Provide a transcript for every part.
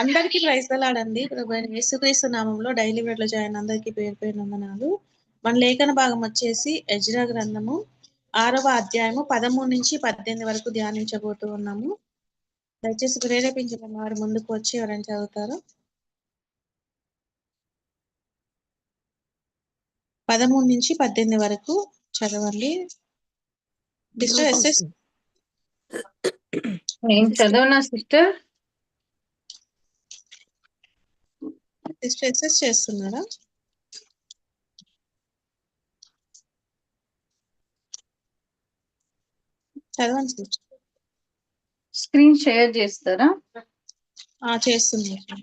అందరికీ ప్రైజ్లాడండి యేసుక్రీస్తు నామంలో డైలీ వేట్లో జాయిన్ అందరికీ పేరు పేరు వందనాలు. మన లేఖన భాగం వచ్చేసి ఎజ్రా గ్రంథము ఆరవ అధ్యాయము పదమూడు నుంచి పద్దెనిమిది వరకు ధ్యానించబోతూ ఉన్నాము. దయచేసి ప్రేరేపించిన వారు ముందుకు వచ్చి ఎవరైనా చదువుతారు? పదమూడు నుంచి పద్దెనిమిది వరకు చదవండి. సిస్టర్ ఎస్ఎస్ నేను చదవనా సిస్టర్ ఎస్ఎస్ చేస్తున్నారా? చదవండి స్క్రీన్ షేర్ చేస్తారా? ఆ చేస్తున్నారు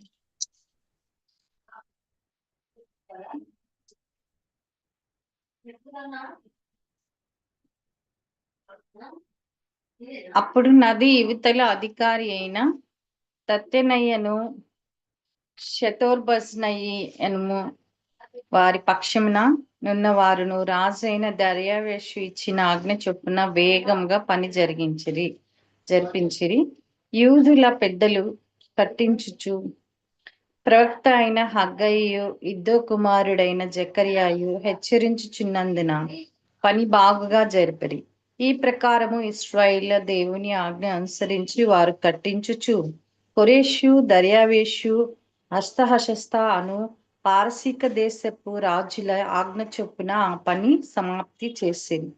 అప్పుడు నది ఇవతల అధికారి అయిన తత్తెనయ్యను శతోర్బస్నయ్యను వారి పక్షమున నున్న వారును రాజైన దర్యావేషు ఇచ్చిన ఆజ్ఞ చొప్పున వేగంగా పని జరిగించిరి జరిపించిరి. యూదుల పెద్దలు కట్టించుచు ప్రవక్త అయిన హగ్గయ్యు ఇద్దో కుమారుడైన జకర్యాయు హెచ్చరించుచున్నందున పని బాగుగా జరిపరి. ఈ ప్రకారము ఇస్రాయిల్ దేవుని ఆజ్ఞ అనుసరించి వారు కట్టించుచు కొరేషు దర్యావేషు హస్తహశస్త అను పారసీక దేశపు రాజుల ఆజ్ఞ చొప్పున ఆ పని సమాప్తి చేసింది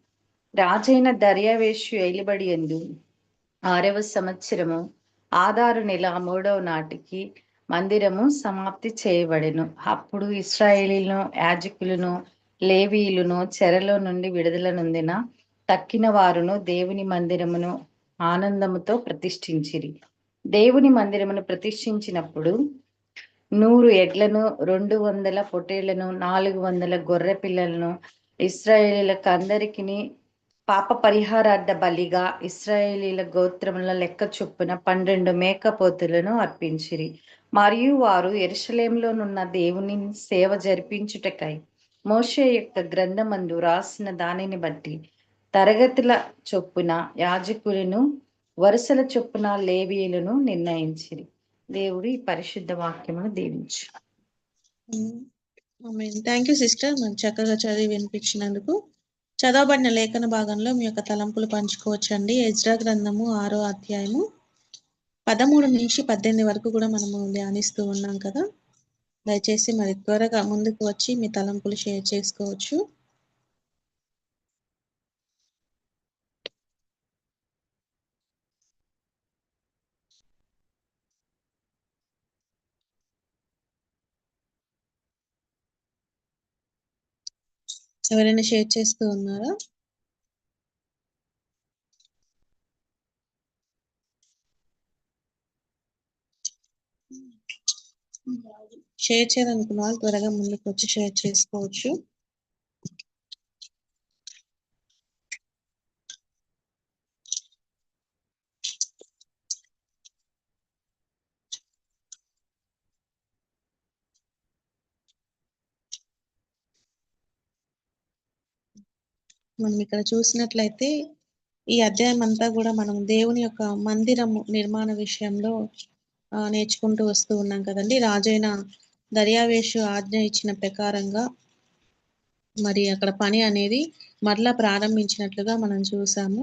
రాజైన దర్యావేషు ఏలుబడి ఎందు ఆరవ సంవత్సరము ఆధారు నెల మూడవ నాటికి మందిరము సమాప్తి చేయబడెను. అప్పుడు ఇస్రాయేలీలను యాజకులను లేవీయులను చెరలో నుండి విడుదల నొందిన తక్కిన వారును దేవుని మందిరమును ఆనందముతో ప్రతిష్ఠించిరి. దేవుని మందిరమును ప్రతిష్ఠించినప్పుడు నూరు ఎడ్లను రెండు వందల పొటేళ్ళను నాలుగు వందల గొర్రె పిల్లలను ఇస్రాయేలీలకు అందరికి పాప పరిహారార్థ బలిగా ఇస్రాయేలీల గోత్రముల లెక్క చొప్పున పన్నెండు మేకపోతులను అర్పించిరి. మరియు వారు ఎరుసలేంలోనున్న దేవుని సేవ జరిపించుటకై మోషే యొక్క గ్రంథమందు రాసిన దానిని బట్టి తరగతుల చొప్పున యాజకులను వరుసల చొప్పున లేవీయులను నిర్ణయించిరి. దేవుడు ఈ పరిశుద్ధ వాక్యమును దీవించు. థ్యాంక్ యూ సిస్టర్ మరి చక్కగా చదివి వినిపించినందుకు. చదవబడిన లేఖన భాగంలో మీ యొక్క తలంపులు పంచుకోవచ్చండి. ఎజ్రా గ్రంథము ఆరో అధ్యాయము పదమూడు నుంచి పద్దెనిమిది వరకు కూడా మనము ధ్యానిస్తూ ఉన్నాం కదా. దయచేసి మరి త్వరగా ముందుకు వచ్చి మీ తలంపులు షేర్ చేసుకోవచ్చు. ఎవరైనా షేర్ చేస్తూ ఉన్నారా? షేర్ చేయాలనుకున్న వాళ్ళు త్వరగా ముందుకు వచ్చి షేర్ చేసుకోవచ్చు. మనం ఇక్కడ చూసినట్లయితే ఈ అధ్యాయం అంతా కూడా మనం దేవుని యొక్క మందిరము నిర్మాణ విషయంలో నేర్చుకుంటూ వస్తూ ఉన్నాం కదండి. రాజైన దర్యావేషు ఆజ్ఞ ఇచ్చిన ప్రకారంగా మరి అక్కడ పని అనేది మరలా ప్రారంభించినట్లుగా మనం చూసాము.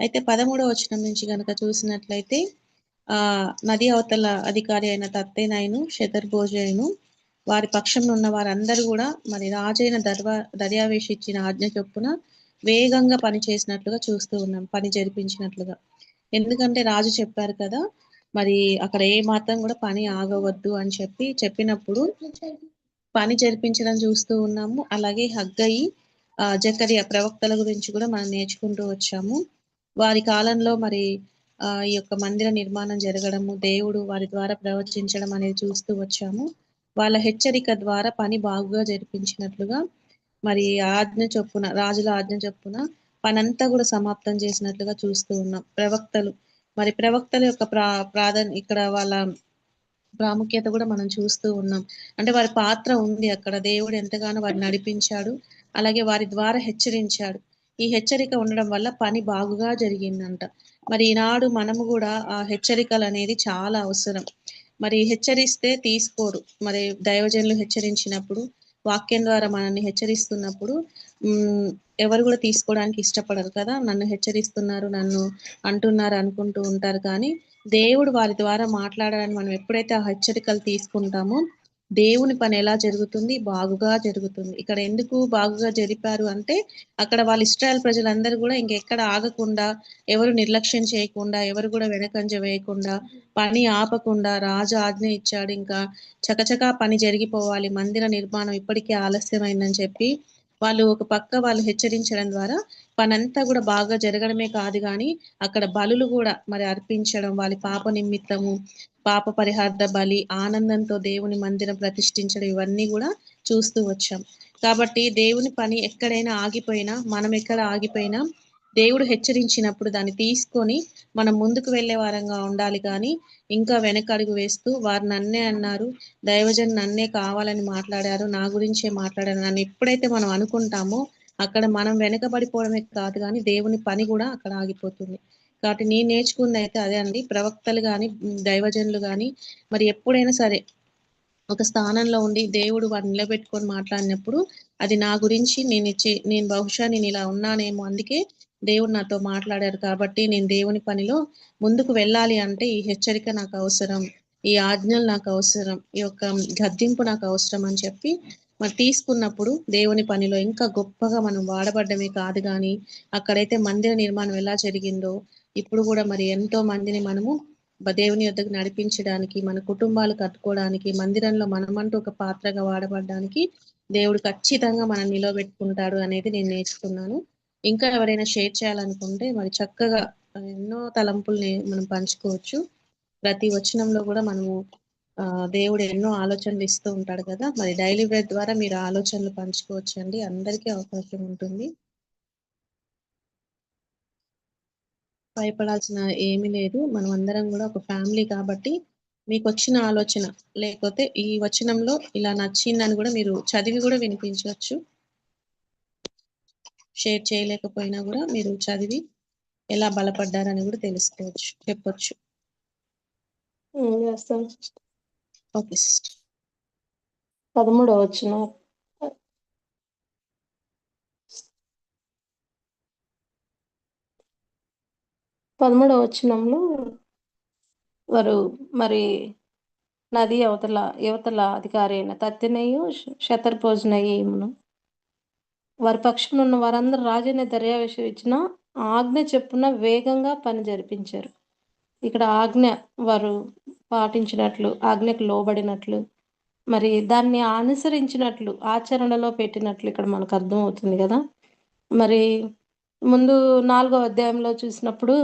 అయితే పదమూడవ వచనం నుంచి కనుక చూసినట్లయితే ఆ నది అవతల అధికారి అయిన తత్తేనాయను శతర్భోజయను వారి పక్షంలో ఉన్న వారందరూ కూడా మరి రాజైన దర్వా దర్యావేష్ ఇచ్చిన ఆజ్ఞ చొప్పున వేగంగా పని చేసినట్లుగా చూస్తూ ఉన్నాం పని జరిపించినట్లుగా. ఎందుకంటే రాజు చెప్పారు కదా మరి అక్కడ ఏ మాత్రం కూడా పని ఆగవద్దు అని చెప్పి చెప్పినప్పుడు పని జరిపించడం చూస్తూ ఉన్నాము. అలాగే హగ్గయి ఆ ప్రవక్తల గురించి కూడా మనం నేర్చుకుంటూ వచ్చాము. వారి కాలంలో మరి ఆ ఈ యొక్క మందిర నిర్మాణం జరగడము దేవుడు వారి ద్వారా ప్రవచించడం అనేది చూస్తూ వచ్చాము. వాళ్ళ హెచ్చరిక ద్వారా పని బాగుగా జరిపించినట్లుగా మరి ఆజ్ఞ చొప్పున రాజుల ఆజ్ఞ చొప్పున పనంతా కూడా సమాప్తం చేసినట్లుగా చూస్తూ ఉన్నాం. ప్రవక్తలు మరి ప్రవక్తల యొక్క ప్రా ప్రాధాన్య ఇక్కడ వాళ్ళ ప్రాముఖ్యత కూడా మనం చూస్తూ ఉన్నాం. అంటే వారి పాత్ర ఉంది అక్కడ. దేవుడు ఎంతగానో వారిని నడిపించాడు. అలాగే వారి ద్వారా హెచ్చరించాడు. ఈ హెచ్చరిక ఉండడం వల్ల పని బాగుగా జరిగిందంట. మరి ఈనాడు మనము కూడా ఆ హెచ్చరికలు అనేది చాలా అవసరం. మరి హెచ్చరిస్తే తీసుకోరు. మరి దైవజనులు హెచ్చరించినప్పుడు వాక్యం ద్వారా మనల్ని హెచ్చరిస్తున్నప్పుడు ఎవరు కూడా తీసుకోవడానికి ఇష్టపడరు కదా. నన్ను హెచ్చరిస్తున్నారు నన్ను అంటున్నారు అనుకుంటూ ఉంటారు. కానీ దేవుడు వారి ద్వారా మాట్లాడాలని మనం ఎప్పుడైతే ఆ హెచ్చరికలు తీసుకుంటామో దేవుని పని ఎలా జరుగుతుంది? బాగుగా జరుగుతుంది. ఇక్కడ ఎందుకు బాగుగా జరిపారు అంటే అక్కడ వాళ్ళ ఇస్రాయల్ ప్రజలందరూ కూడా ఇంకెక్కడ ఆగకుండా ఎవరు నిర్లక్ష్యం చేయకుండా ఎవరు కూడా వెనకంజ వేయకుండా పని ఆపకుండా రాజు ఆజ్ఞ ఇచ్చాడు. ఇంకా చకచకా పని జరిగిపోవాలి. మందిర నిర్మాణం ఇప్పటికే ఆలస్యమైందని చెప్పి వాళ్ళు ఒక పక్క వాళ్ళు హెచ్చరించడం ద్వారా పనంతా కూడా బాగా జరగడమే కాదు కానీ అక్కడ బలులు కూడా మరి అర్పించడం వాళ్ళ పాప నిమిత్తము పాప పరిహార్థ బలి ఆనందంతో దేవుని మందిరం ప్రతిష్ఠించడం ఇవన్నీ కూడా చూస్తూ వచ్చాం. కాబట్టి దేవుని పని ఎక్కడైనా ఆగిపోయినా మనం ఎక్కడ ఆగిపోయినా దేవుడు హెచ్చరించినప్పుడు దాన్ని తీసుకొని మనం ముందుకు వెళ్ళే వారంగా ఉండాలి కానీ ఇంకా వెనకడుగు వేస్తూ వారు నన్నే అన్నారు దైవజన్ నన్నే కావాలని మాట్లాడారు నా గురించే మాట్లాడారు నన్ను ఎప్పుడైతే మనం అనుకుంటామో అక్కడ మనం వెనకబడిపోవడమే కాదు కానీ దేవుని పని కూడా అక్కడ ఆగిపోతుంది. కాబట్టి నేను నేర్చుకుంది అయితే అదే అండి. ప్రవక్తలు కానీ దైవజనులు కానీ మరి ఎప్పుడైనా సరే ఒక స్థానంలో ఉండి దేవుడు వారిని నిలబెట్టుకొని మాట్లాడినప్పుడు అది నా గురించి నేను ఇచ్చే నేను బహుశా నేను ఇలా ఉన్నానేమో అందుకే దేవుడు నాతో మాట్లాడారు. కాబట్టి నేను దేవుని పనిలో ముందుకు వెళ్ళాలి అంటే ఈ హెచ్చరిక నాకు అవసరం ఈ ఆజ్ఞలు నాకు అవసరం ఈ యొక్క గద్దింపు నాకు అవసరం అని చెప్పి మరి తీసుకున్నప్పుడు దేవుని పనిలో ఇంకా గొప్పగా మనం వాడబడ్డమే కాదు కానీ అక్కడైతే మందిర నిర్మాణం ఎలా జరిగిందో ఇప్పుడు కూడా మరి ఎంతో మందిని మనము దేవుని యొద్దకు నడిపించడానికి మన కుటుంబాలు కట్టుకోవడానికి మందిరంలో మనమంటూ ఒక పాత్రగా వాడబడడానికి దేవుడు ఖచ్చితంగా మనం నిలబెట్టుకుంటాడు అనేది నేను నేర్చుకున్నాను. ఇంకా ఎవరైనా షేర్ చేయాలనుకుంటే మరి చక్కగా ఎన్నో తలంపుల్ని మనం పంచుకోవచ్చు. ప్రతి వచనంలో కూడా మనము దేవుడు ఎన్నో ఆలోచనలు ఇస్తూ ఉంటాడు కదా. మరి డైలీ బ్రెడ్ ద్వారా మీరు ఆలోచనలు పంచుకోవచ్చు అండి అందరికీ అవకాశం ఉంటుంది. భయపడాల్సిన ఏమీ లేదు. మనం అందరం కూడా ఒక ఫ్యామిలీ కాబట్టి మీకు వచ్చిన ఆలోచన లేకపోతే ఈ వచనంలో ఇలా నచ్చిందని కూడా మీరు చదివి కూడా వినిపించవచ్చు. షేర్ చేయలేకపోయినా కూడా మీరు చదివి ఎలా బలపడ్డారని కూడా తెలుసుకోవచ్చు చెప్పొచ్చు. ఓకే సిస్టర్ పదమూడవ వచ్చిన పదమూడవ వచనంలో వారు మరి నది అవతల యువతల అధికారి అయిన తత్తినయు శతర్భోజనయ్యమును. వారి పక్షం ఉన్న వారందరూ రాజైన దర్యావేశం ఇచ్చిన ఆజ్ఞ చెప్పున వేగంగా పని జరిపించారు. ఇక్కడ ఆజ్ఞ వారు పాటించినట్లు ఆజ్ఞకు లోబడినట్లు మరి దాన్ని అనుసరించినట్లు ఆచరణలో పెట్టినట్లు ఇక్కడ మనకు అర్థమవుతుంది కదా. మరి ముందు నాలుగో అధ్యాయంలో చూసినప్పుడు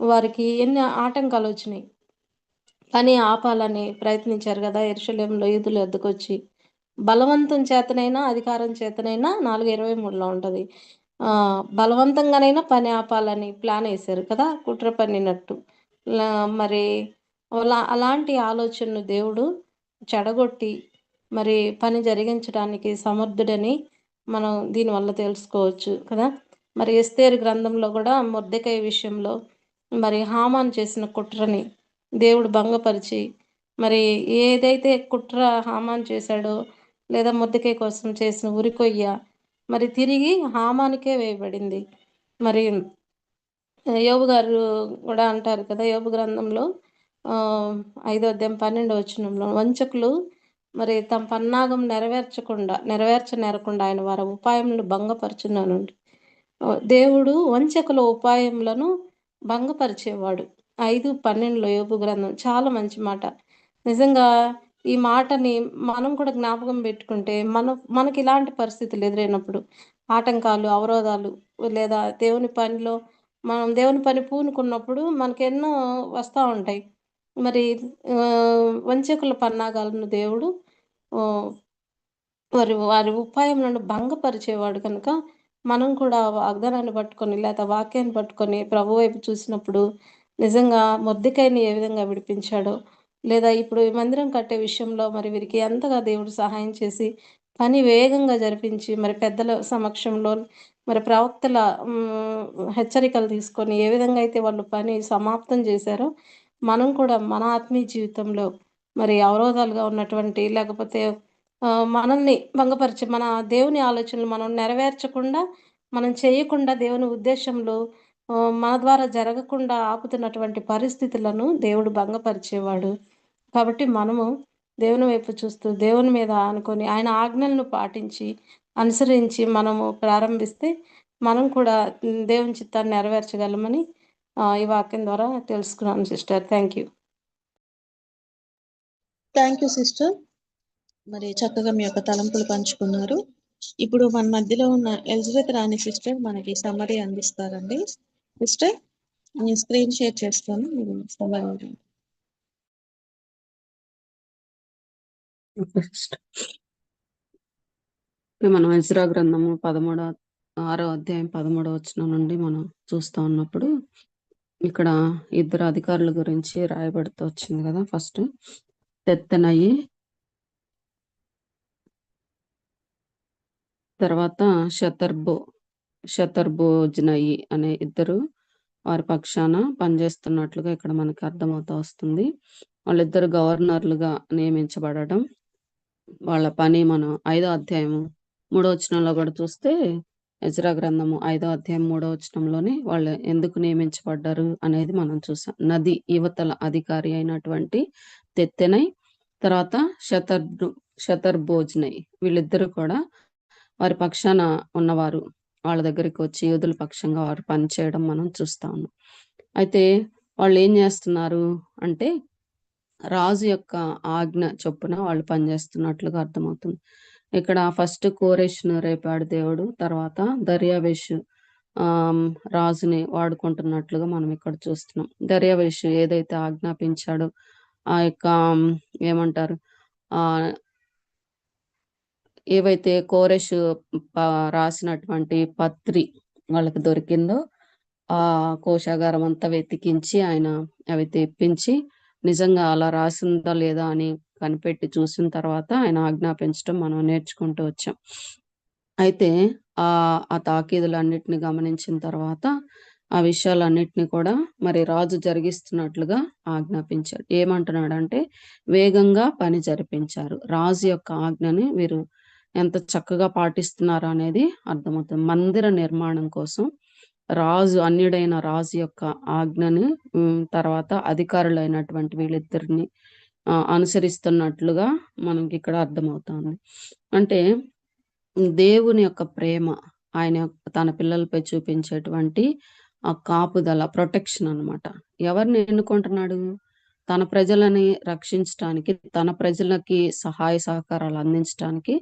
వారికి ఎన్ని ఆటంకాలు వచ్చినాయి. పని ఆపాలని ప్రయత్నించారు కదా ఎరుశల్యంలో యూదులు ఎద్దుకొచ్చి బలవంతం చేతనైనా అధికారం చేతనైనా నాలుగు ఇరవై మూడులో ఉంటుంది. బలవంతంగానైనా పని ఆపాలని ప్లాన్ వేశారు కదా కుట్ర పన్నినట్టు. మరి అలా అలాంటి ఆలోచనను దేవుడు చెడగొట్టి మరి పని జరిగించడానికి సమర్థుడని మనం దీనివల్ల తెలుసుకోవచ్చు కదా? మరి ఎస్తేరు గ్రంథంలో కూడా ముద్దకాయ విషయంలో మరి హామాన్ చేసిన కుట్రని దేవుడు భంగపరిచి మరి ఏదైతే కుట్ర హామాన్ చేశాడో లేదా ముద్దకాయ కోసం చేసిన ఉరికొయ్య మరి తిరిగి హామానికే వేయబడింది. మరి యోబు గారు కూడా అంటారు కదా యోబు గ్రంథంలో ఐదో అధ్యాయం పన్నెండో వచనంలో వంచకులు మరి తమ పన్నాగం నెరవేర్చకుండా నెరవేర్చనేరకుండా ఆయన వారి ఉపాయములను భంగపరుచున్నాను దేవుడు వంచకుల ఉపాయములను భంగపరిచేవాడు. ఐదు పన్నెండులో యోపు గ్రంథం చాలా మంచి మాట. నిజంగా ఈ మాటని మనం కూడా జ్ఞాపకం పెట్టుకుంటే మన మనకి ఇలాంటి పరిస్థితులు ఎదురైనప్పుడు ఆటంకాలు అవరోధాలు లేదా దేవుని పనిలో మనం దేవుని పని పూనుకున్నప్పుడు మనకి ఎన్నో వస్తూ ఉంటాయి. మరి వంచకుల పన్నాగాలను దేవుడు వారి వారి వారి నుండి భంగపరిచేవాడు కనుక మనం కూడా వాగ్దానాన్ని పట్టుకొని లేదా వాక్యాన్ని పట్టుకొని ప్రభు వైపు చూసినప్పుడు నిజంగా మొద్దికాయని ఏ విధంగా విడిపించాడో లేదా ఇప్పుడు ఈ మందిరం కట్టే విషయంలో మరి వీరికి ఎంతగా దేవుడు సహాయం చేసి పని వేగంగా జరిపించి మరి పెద్దల సమక్షంలో మరి ప్రవక్తల హెచ్చరికలు తీసుకొని ఏ విధంగా అయితే వాళ్ళు పని సమాప్తం చేశారో మనం కూడా మన ఆత్మీయ జీవితంలో మరి అవరోధాలుగా ఉన్నటువంటి లేకపోతే మనల్ని భంగపరిచే మన దేవుని ఆలోచనలు మనం నెరవేర్చకుండా మనం చేయకుండా దేవుని ఉద్దేశంలో మన ద్వారా జరగకుండా ఆపుతున్నటువంటి పరిస్థితులను దేవుడు భంగపరిచేవాడు. కాబట్టి మనము దేవుని వైపు చూస్తూ దేవుని మీద అనుకొని ఆయన ఆజ్ఞలను పాటించి అనుసరించి మనము ప్రారంభిస్తే మనం కూడా దేవుని చిత్తాన్ని నెరవేర్చగలమని ఈ వాక్యం ద్వారా తెలుసుకున్నాను sister. Thank you. Thank you sister. మరి చక్కగా మీ యొక్క తలంపులు పంచుకున్నారు. ఇప్పుడు మన మధ్యలో ఉన్న ఎలిజబెత్ రాణి సిస్టర్ మనకి సమ్మరీ అందిస్తారండి. సిస్టర్ నేను స్క్రీన్ షేర్ చేస్తాను మీరు సమ్మరీ ఇప్పుడు మనం ఇజ్రా గ్రంథము పదమూడో ఆరో అధ్యాయం పదమూడో వచనం నుండి మనం చూస్తా ఉన్నప్పుడు ఇక్కడ ఇద్దరు అధికారుల గురించి రాయబడుతూ వచ్చింది కదా ఫస్ట్. తెత్తనయ్యి. తర్వాత శతర్బో శతర్భోజనయ్యి అనే ఇద్దరు వారి పక్షాన పనిచేస్తున్నట్లుగా ఇక్కడ మనకి అర్థమవుతా వస్తుంది. వాళ్ళిద్దరు గవర్నర్లుగా నియమించబడటం వాళ్ళ పని మనం ఐదో అధ్యాయము మూడో వచనంలో కూడా చూస్తే ఎజ్రా గ్రంథము ఐదో అధ్యాయం మూడో వచనంలోనే వాళ్ళు ఎందుకు నియమించబడ్డారు అనేది మనం చూసాం. నది యువతల అధికారి అయినటువంటి తెత్తెనై తర్వాత శతర్ శతర్భోజనై వీళ్ళిద్దరూ కూడా వారి పక్షాన ఉన్నవారు. వాళ్ళ దగ్గరికి వచ్చి యోధుల పక్షంగా వారు పనిచేయడం మనం చూస్తాము అయితే వాళ్ళు ఏం చేస్తున్నారు అంటే రాజు యొక్క ఆజ్ఞ చొప్పున వాళ్ళు పనిచేస్తున్నట్లుగా అర్థమవుతుంది. ఇక్కడ ఫస్ట్ కోరేష్ను రేపాడు దేవుడు తర్వాత దర్యావేషు ఆ రాజుని వాడుకుంటున్నట్లుగా మనం ఇక్కడ చూస్తున్నాం. దర్యావేషు ఏదైతే ఆజ్ఞాపించాడో ఆ యొక్క ఏమంటారు? ఆ ఏవైతే కోరేష్ ప- రాసినటువంటి పత్రి వాళ్ళకి దొరికిందో ఆ కోశాగారం అంతా వెతికించి ఆయన అవి తెప్పించి నిజంగా అలా రాసిందా లేదా అని కనిపెట్టి చూసిన తర్వాత ఆయన ఆజ్ఞాపించడం మనం నేర్చుకుంటూ వచ్చాం. అయితే ఆ ఆ తాకీదులన్నిటిని గమనించిన తర్వాత ఆ విషయాలన్నిటిని కూడా మరి రాజు జరిగిస్తున్నట్లుగా ఆజ్ఞాపించాడు. ఏమంటున్నాడంటే వేగంగా పని జరిపించారు. రాజు యొక్క ఆజ్ఞని వీరు ఎంత చక్కగా పాటిస్తున్నారు అనేది అర్థమవుతుంది. మందిర నిర్మాణం కోసం రాజు అన్యుడైన రాజు యొక్క ఆజ్ఞని తర్వాత అధికారులైనటువంటి వీళ్ళిద్దరిని అనుసరిస్తున్నట్లుగా మనకి ఇక్కడ అర్థమవుతుంది. అంటే దేవుని యొక్క ప్రేమ ఆయన తన పిల్లలపై చూపించేటువంటి ఆ కాపుదల ప్రొటెక్షన్ అన్నమాట. ఎవరిని ఎన్నుకుంటున్నాడు? తన ప్రజలని రక్షించటానికి తన ప్రజలకి సహాయ సహకారాలు అందించడానికి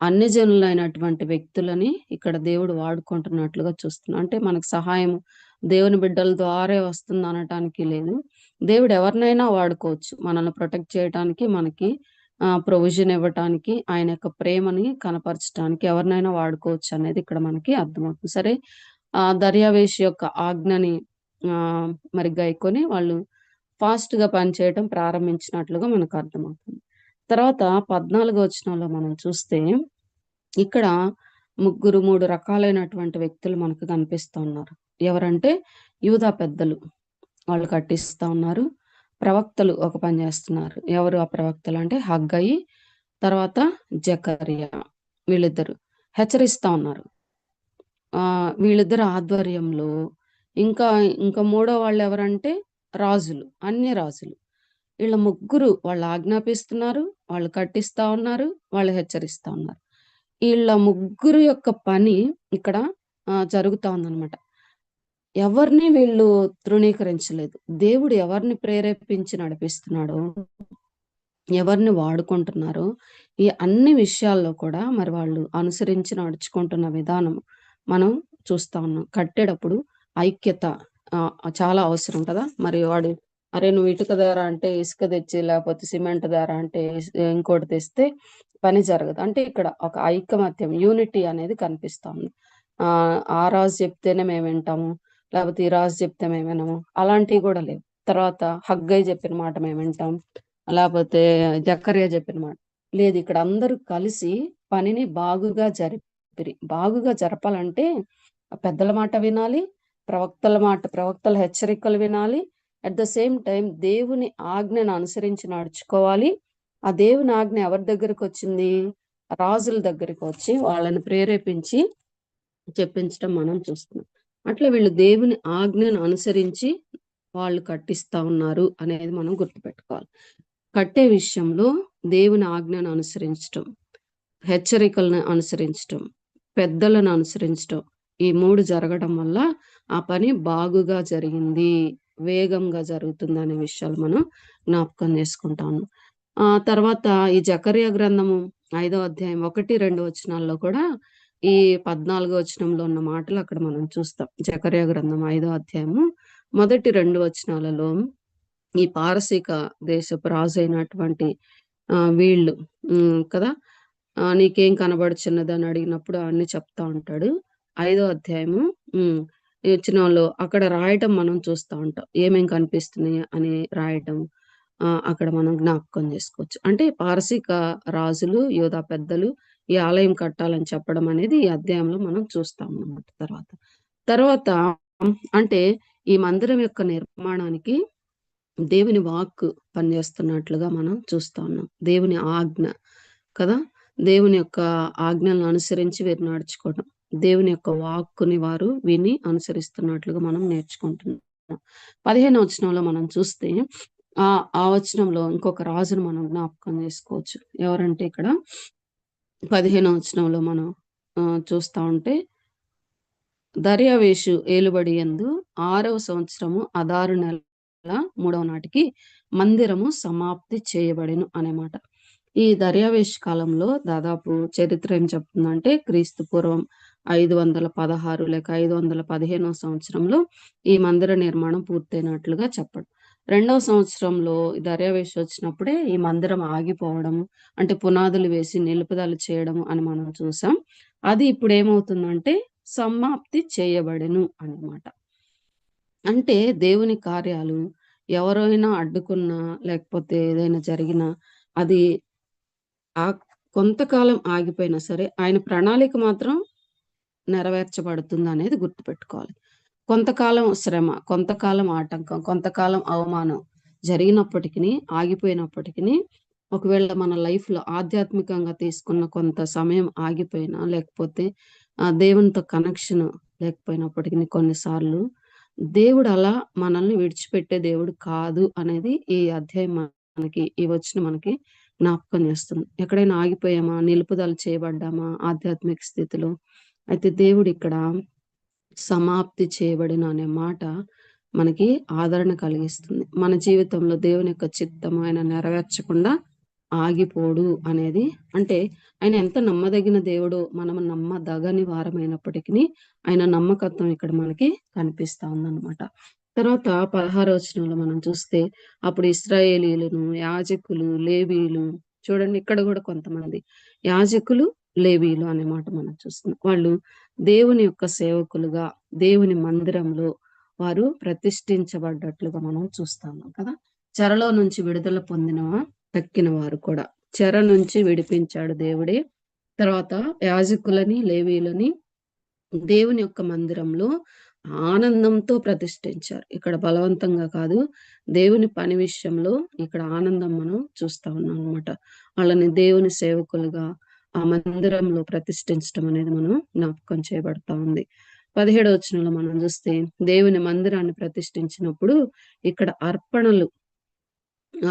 అన్ని జనులైనటువంటి వ్యక్తులని ఇక్కడ దేవుడు వాడుకుంటున్నట్లుగా చూస్తున్నాం. అంటే మనకు సహాయం దేవుని బిడ్డల ద్వారా వస్తుంది అనటానికి లేదు. దేవుడు ఎవరినైనా వాడుకోవచ్చు. మనల్ని ప్రొటెక్ట్ చేయడానికి మనకి ఆ ప్రొవిజన్ ఇవ్వటానికి ఆయన యొక్క ప్రేమని కనపరచడానికి ఎవరినైనా వాడుకోవచ్చు అనేది ఇక్కడ మనకి అర్థమవుతుంది. సరే ఆ దర్యావేషి యొక్క ఆజ్ఞని ఆ మరి గైకొని వాళ్ళు ఫాస్ట్గా పనిచేయటం ప్రారంభించినట్లుగా మనకు అర్థమవుతుంది. తర్వాత పద్నాలుగో వచనంలో మనం చూస్తే ఇక్కడ ముగ్గురు మూడు రకాలైనటువంటి వ్యక్తులు మనకు కనిపిస్తూ ఉన్నారు. ఎవరంటే యూదా పెద్దలు. వాళ్ళు కట్టిస్తా ఉన్నారు. ప్రవక్తలు ఒక పని చేస్తున్నారు. ఎవరు ఆ ప్రవక్తలు అంటే హగ్గయి తర్వాత జకరియా వీళ్ళిద్దరు హెచ్చరిస్తా ఉన్నారు. ఆ వీళ్ళిద్దరు ఆధ్వర్యంలో ఇంకా ఇంకా మూడో వాళ్ళు ఎవరంటే రాజులు అన్య రాజులు. వీళ్ళ ముగ్గురు వాళ్ళు ఆజ్ఞాపిస్తున్నారు వాళ్ళు కట్టిస్తా ఉన్నారు వాళ్ళు హెచ్చరిస్తా ఉన్నారు. వీళ్ళ ముగ్గురు యొక్క పని ఇక్కడ ఆ, జరుగుతా ఉందన్నమాట. ఎవరిని వీళ్ళు తృణీకరించలేదు. దేవుడు ఎవరిని ప్రేరేపించి నడిపిస్తున్నాడో ఎవరిని వాడుకుంటున్నారో ఈ అన్ని విషయాల్లో కూడా మరి వాళ్ళు అనుసరించి నడుచుకుంటున్న విధానం మనం చూస్తా ఉన్నాం. కట్టేటప్పుడు ఐక్యత చాలా అవసరం కదా. మరి వాడు అరే నువ్వు ఇటుక ధర అంటే ఇసుక తెచ్చి లేకపోతే సిమెంట్ ధర అంటే ఇంకోటి తెస్తే పని జరగదు. అంటే ఇక్కడ ఒక ఐకమత్యం యూనిటీ అనేది కనిపిస్తుంది ఆ ఆ రాజు చెప్తేనే మేము వింటాము. లేకపోతే ఈ రాజు చెప్తే మేము వినము. అలాంటివి కూడా లేవు. తర్వాత హగ్గయ్య చెప్పిన మాట మేము వింటాం. లేకపోతే జక్కర్య చెప్పిన మాట. లేదు ఇక్కడ అందరూ కలిసి పనిని బాగుగా జరిపి బాగుగా జరపాలంటే పెద్దల మాట వినాలి ప్రవక్తల మాట ప్రవక్తల హెచ్చరికలు వినాలి. అట్ ద సేమ్ టైం దేవుని ఆజ్ఞను అనుసరించి నడుచుకోవాలి. ఆ దేవుని ఆజ్ఞ ఎవరి దగ్గరకు వచ్చింది? రాజుల దగ్గరికి వచ్చి వాళ్ళని ప్రేరేపించి చెప్పించడం మనం చూస్తున్నాం. అట్లా వీళ్ళు దేవుని ఆజ్ఞను అనుసరించి వాళ్ళు కట్టిస్తా ఉన్నారు అనేది మనం గుర్తుపెట్టుకోవాలి. కట్టే విషయంలో దేవుని ఆజ్ఞను అనుసరించటం హెచ్చరికలను అనుసరించటం పెద్దలను అనుసరించటం ఈ మూడు జరగడం వల్ల ఆ పని బాగుగా జరిగింది వేగంగా జరుగుతుంది అనే విషయాలు మనం జ్ఞాపకం చేసుకుంటాము ఆ తర్వాత ఈ జకర్య గ్రంథము ఐదో అధ్యాయం ఒకటి రెండు వచనాల్లో కూడా ఈ పద్నాలుగో వచనంలో ఉన్న మాటలు అక్కడ మనం చూస్తాం. జకర్య గ్రంథం ఐదో అధ్యాయము మొదటి రెండు వచనాలలో ఈ పారసీక దేశపు రాజు అయినటువంటి ఆ వీళ్ళు ఉమ్, కదా నీకేం కనబడుచున్నది అని అడిగినప్పుడు అన్ని చెప్తా ఉంటాడు. ఐదో అధ్యాయము ఉమ్, ఈ అక్కడ రాయటం మనం చూస్తా ఉంటాం. ఏమేం కనిపిస్తున్నాయి అని రాయటం ఆ, అక్కడ మనం జ్ఞాపకం చేసుకోవచ్చు. అంటే పారసీక రాజులు యోధా పెద్దలు ఈ ఆలయం కట్టాలని చెప్పడం అనేది ఈ అధ్యాయంలో మనం చూస్తాం అన్నమాట తర్వాత. తర్వాత అంటే ఈ మందిరం యొక్క నిర్మాణానికి దేవుని వాక్ పనిచేస్తున్నట్లుగా మనం చూస్తా ఉన్నాం. దేవుని ఆజ్ఞ కదా? దేవుని యొక్క ఆజ్ఞలను అనుసరించి వీరు నడుచుకోవడం దేవుని యొక్క వాక్కుని వారు విని అనుసరిస్తున్నట్లుగా మనం నేర్చుకుంటున్నాం. పదిహేను వచనంలో మనం చూస్తే ఆ ఆ వచనంలో ఇంకొక రాజును మనం జ్ఞాపకం చేసుకోవచ్చు. ఎవరంటే ఇక్కడ పదిహేను వచనంలో మనం ఆ, చూస్తా ఉంటే దర్యావేషు ఏలుబడి యందు ఆరవ సంవత్సరము అదారు నెల మూడవ నాటికి మందిరము సమాప్తి చేయబడిను అనే మాట. ఈ దర్యావేష్ కాలంలో దాదాపు చరిత్ర ఏం చెప్తుందంటే క్రీస్తు పూర్వం ఐదు వందల పదహారు లేక ఐదు వందల పదిహేనవ సంవత్సరంలో ఈ మందిర నిర్మాణం పూర్తయినట్లుగా చెప్పడం. రెండవ సంవత్సరంలో ఈ దర్యావేష్ వచ్చినప్పుడే ఈ మందిరం ఆగిపోవడం అంటే పునాదులు వేసి నిలుపుదల చేయడం అని మనం చూసాం. అది ఇప్పుడు ఏమవుతుందంటే సమాప్తి చేయబడెను అన్నమాట. అంటే దేవుని కార్యాలు ఎవరైనా అడ్డుకున్నా లేకపోతే ఏదైనా జరిగినా అది ఆ కొంతకాలం ఆగిపోయినా సరే ఆయన ప్రణాళిక మాత్రం నెరవేర్చబడుతుంది అనేది గుర్తుపెట్టుకోవాలి. కొంతకాలం శ్రమ కొంతకాలం ఆటంకం కొంతకాలం అవమానం జరిగినప్పటికీ ఆగిపోయినప్పటికీ ఒకవేళ మన లైఫ్లో ఆధ్యాత్మికంగా తీసుకున్న కొంత సమయం ఆగిపోయినా లేకపోతే ఆ దేవునితో కనెక్షన్ లేకపోయినప్పటికీ కొన్నిసార్లు దేవుడు అలా మనల్ని విడిచిపెట్టే దేవుడు కాదు అనేది ఈ అధ్యాయం మనకి ఈ వచ్చిన మనకి జ్ఞాపకం చేస్తుంది. ఎక్కడైనా ఆగిపోయామా నిలుపుదల చేయబడ్డామా ఆధ్యాత్మిక స్థితిలో? అయితే దేవుడు ఇక్కడ సమాప్తి చేయబడిన అనే మాట మనకి ఆదరణ కలిగిస్తుంది. మన జీవితంలో దేవుని యొక్క చిత్తం ఆయన నెరవేర్చకుండా ఆగిపోడు అనేది. అంటే ఆయన ఎంత నమ్మదగిన దేవుడు మనం నమ్మదగని వారమైనప్పటికీ ఆయన నమ్మకత్వం ఇక్కడ మనకి కనిపిస్తా ఉందన్నమాట తర్వాత పదహారవ వచనంలో మనం చూస్తే అప్పుడు ఇస్రాయేలీలను యాజకులు లేవీలు చూడండి ఇక్కడ కూడా కొంతమంది యాజకులు లేవీలు అనే మాట మనం చూస్తున్నాం. వాళ్ళు దేవుని యొక్క సేవకులుగా దేవుని మందిరంలో వారు ప్రతిష్ఠించబడ్డట్లుగా మనం చూస్తాము కదా. చెరలో నుంచి విడుదల పొందిన తక్కిన వారు కూడా. చెర నుంచి విడిపించాడు దేవుడే. తర్వాత యాజకులని లేవీలని దేవుని యొక్క మందిరంలో ఆనందంతో ప్రతిష్ఠించారు. ఇక్కడ బలవంతంగా కాదు దేవుని పని విషయంలో ఇక్కడ ఆనందం మనం చూస్తా ఉన్నాం అనమాట వాళ్ళని దేవుని సేవకులుగా ఆ మందిరంలో ప్రతిష్ఠించడం అనేది మనం జ్ఞాపకం చేయబడతా ఉంది. పదిహేడవ వచనంలో మనం చూస్తే దేవుని మందిరాన్ని ప్రతిష్ఠించినప్పుడు ఇక్కడ అర్పణలు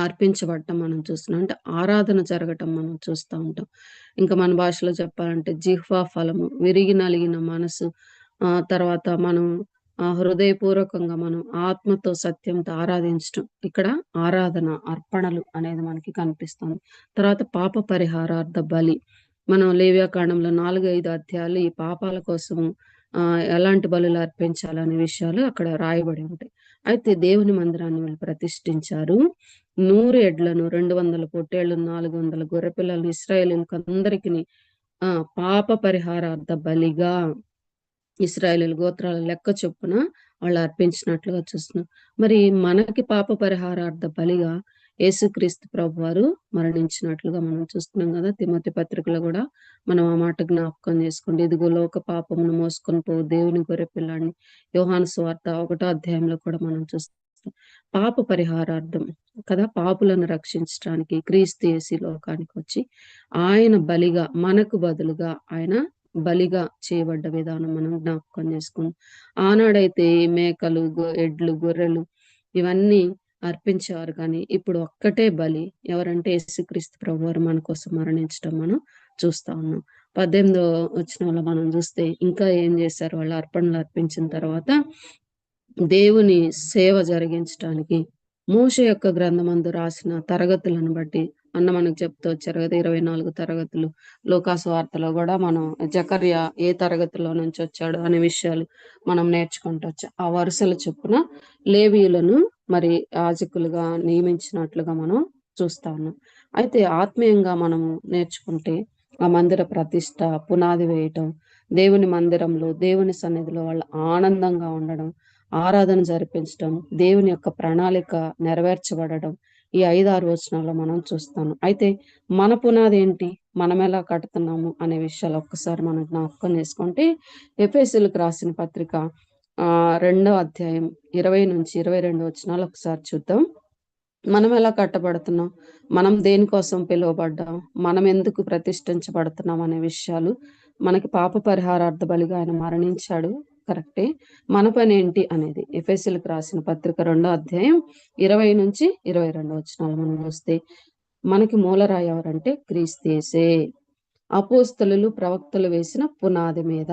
అర్పించబడటం మనం చూస్తున్నాం. అంటే ఆరాధన జరగటం మనం చూస్తూ ఉంటాం. ఇంకా మన భాషలో చెప్పాలంటే జిహ్వా ఫలము విరిగి నలిగిన మనసు ఆ తర్వాత మనం ఆ హృదయపూర్వకంగా మనం ఆత్మతో సత్యంతో ఆరాధించటం. ఇక్కడ ఆరాధన అర్పణలు అనేది మనకి కనిపిస్తుంది. తర్వాత పాప పరిహారార్థ బలి మనం లేవ్యాకాండంలో నాలుగు ఐదు అధ్యాయాలు ఈ పాపాల కోసము ఆ ఎలాంటి బలులు అర్పించాలనే విషయాలు అక్కడ రాయబడి ఉంటాయి. అయితే దేవుని మందిరాన్ని వాళ్ళు ప్రతిష్ఠించారు. నూరు ఎడ్లను రెండు వందల పొట్టేళ్ళు నాలుగు వందల గొర్రె పిల్లలను ఇస్రాయేలీలకు అందరికి ఆ పాప పరిహారార్థ బలిగా ఇస్రాయేలీల గోత్రాల లెక్క చొప్పున వాళ్ళు అర్పించినట్లుగా చూస్తున్నాం. మరి మనకి పాప పరిహారార్థ బలిగా యేసుక్రీస్తు ప్రభు వారు మరణించినట్లుగా మనం చూస్తున్నాం కదా తిమ్మతి పత్రికలో కూడా మనం ఆ మాట జ్ఞాపకం చేసుకోండి. ఇదిగో లోక పాపమును మోసుకొని పో దేవుని గొర్రె పిల్లాన్ని యోహాను స్వార్త ఒకటో అధ్యాయంలో కూడా మనం చూస్తాం పాప పరిహారార్థం కదా పాపులను రక్షించడానికి క్రీస్తు ఏసి లోకానికి వచ్చి ఆయన బలిగా మనకు బదులుగా ఆయన బలిగా చేయబడ్డ విధానం మనం జ్ఞాపకం చేసుకుందాం. ఆనాడైతే మేకలు ఎడ్లు గొర్రెలు ఇవన్నీ అర్పించేవారు కానీ ఇప్పుడు ఒక్కటే బలి ఎవరంటే యేసుక్రీస్తు ప్రభు వారు మన కోసం మరణించడం మనం చూస్తా ఉన్నాం. పద్దెనిమిదో వచ్చిన మనం చూస్తే ఇంకా ఏం చేశారు? వాళ్ళు అర్పణలు అర్పించిన తర్వాత దేవుని సేవ జరిగించడానికి మోష యొక్క గ్రంథమందు రాసిన తరగతులను బట్టి అన్న మనకు చెప్తూ వచ్చారు కదా ఇరవై నాలుగు తరగతులు. లోకాసు వార్తలో కూడా మనం జకర్య ఏ తరగతిలో నుంచి వచ్చాడు అనే విషయాలు మనం నేర్చుకుంటూ వచ్చాం ఆ వరుసల చొప్పున లేవీయులను మరి యాజకులుగా నియమించినట్లుగా మనం చూస్తా ఉన్నాం. అయితే ఆత్మీయంగా మనము నేర్చుకుంటే ఆ మందిర ప్రతిష్ట పునాది వేయటం దేవుని మందిరంలో దేవుని సన్నిధిలో వాళ్ళు ఆనందంగా ఉండడం ఆరాధన జరిపించడం దేవుని యొక్క ప్రణాళిక నెరవేర్చబడడం ఈ ఐదారు వచనాల్లో మనం చూస్తాను. అయితే మన పునాది ఏంటి? మనం ఎలా కడుతున్నాము? అనే విషయాలు ఒక్కసారి మనం జ్ఞాపకం చేసుకుంటే ఎఫ్ఎస్సీలకు రాసిన పత్రిక ఆ రెండో అధ్యాయం ఇరవై నుంచి ఇరవై రెండు వచనాలు ఒకసారి చూద్దాం. మనం ఎలా కట్టబడుతున్నాం? మనం దేనికోసం పిలువబడ్డాం? మనం ఎందుకు ప్రతిష్ఠించబడుతున్నాం? అనే విషయాలు మనకి పాప పరిహారార్థ బలిగా ఆయన మరణించాడు. కరెక్టే. మన పని ఏంటి అనేది. ఎఫ్ఎస్ఎల్కి రాసిన పత్రిక రెండో అధ్యాయం ఇరవై నుంచి ఇరవై రెండు వచ్చినాలు మనం చూస్తే మనకి మూలరాయి ఎవరంటే క్రీస్తేసే అపోస్తలు ప్రవక్తలు వేసిన పునాది మీద.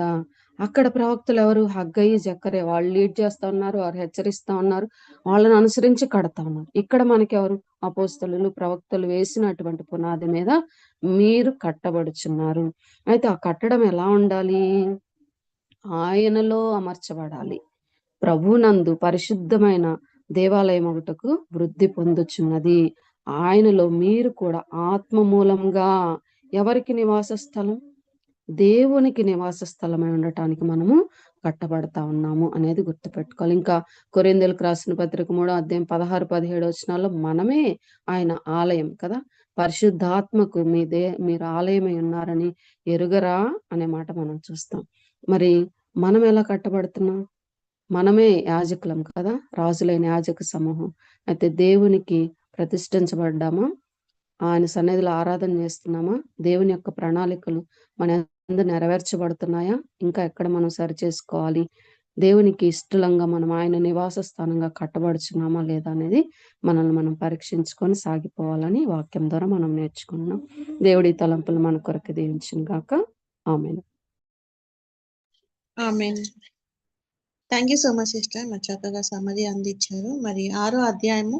అక్కడ ప్రవక్తలు ఎవరు? హగ్గయ్య జక్కరే వాళ్ళు లీడ్ చేస్తా ఉన్నారు వారు హెచ్చరిస్తా ఉన్నారు వాళ్ళని అనుసరించి కడతా ఉన్నారు. ఇక్కడ మనకి ఎవరు? అపోస్తలు ప్రవక్తలు వేసినటువంటి పునాది మీద మీరు కట్టబడుచున్నారు. అయితే ఆ కట్టడం ఎలా ఉండాలి? ఆయనలో అమర్చబడాలి. ప్రభునందు పరిశుద్ధమైన దేవాలయం ఒకటకు వృద్ధి పొందుచున్నది. ఆయనలో మీరు కూడా ఆత్మ మూలంగా ఎవరికి నివాస స్థలం? దేవునికి నివాస స్థలమై ఉండటానికి మనము కట్టబడతా ఉన్నాము అనేది గుర్తుపెట్టుకోవాలి. ఇంకా కొరిందెలకు రాసిన పత్రిక మూడో అధ్యాయం పదహారు పదిహేడు వచ్చినాల్లో మనమే ఆయన ఆలయం కదా? పరిశుద్ధాత్మకు మీ దే మీరు ఆలయమై ఉన్నారని ఎరుగరా అనే మాట మనం చూస్తాం. మరి మనం ఎలా కట్టబడుతున్నాం? మనమే యాజకులం కదా? రాజులైన యాజక సమూహం. అయితే దేవునికి ప్రతిష్ఠించబడ్డామా? ఆయన సన్నిధిలో ఆరాధన చేస్తున్నామా? దేవుని యొక్క ప్రణాళికలు మన యందు నెరవేర్చబడుతున్నాయా? ఇంకా ఎక్కడ మనం సరి చేసుకోవాలి దేవునికి ఇష్టలంగా మనం ఆయన నివాస స్థానంగా కట్టబడుచున్నామా లేదా అనేది మనల్ని మనం పరీక్షించుకొని సాగిపోవాలని వాక్యం ద్వారా మనం నేర్చుకున్నాం దేవుడి తలంపులు మన కొరకు దీవించిన గాక ఆమెను. Amen. Thank you so much sister మరి చక్కగా సమధి అందించారు. మరి ఆరో అధ్యాయము